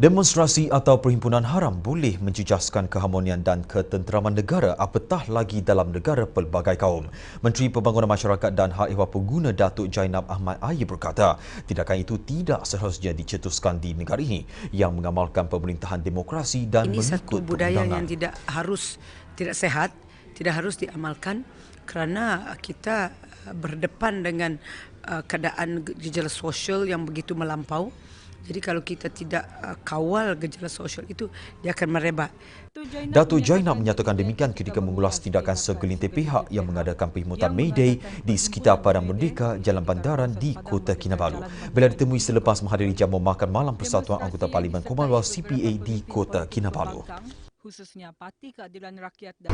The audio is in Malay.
Demonstrasi atau perhimpunan haram boleh menjejaskan keharmonian dan ketenteraman negara apatah lagi dalam negara pelbagai kaum. Menteri Pembangunan Masyarakat dan Hak Ehwal Pengguna Datuk Jainab Ahmad Ayi berkata, tindakan itu tidak seharusnya dicetuskan di negara ini yang mengamalkan pemerintahan demokrasi dan Ini mengikut satu budaya yang tidak harus tidak sehat, tidak harus diamalkan kerana kita uh, berdepan dengan uh, keadaan gejala sosial yang begitu melampau. Jadi kalau kita tidak uh, kawal gejala sosial itu dia akan merebak. Datuk Jainab menyatakan demikian ketika mengulas tindakan segelintir pihak yang mengadakan perkhidmatan May Day di sekitar Padang Merdeka, Jalan Bandaran di Kota Kinabalu. Bila ditemui selepas menghadiri jamuan makan malam Persatuan Anggota Parlimen Commonwealth CPA di Kota Kinabalu. khususnya Parti Keadilan Rakyat dan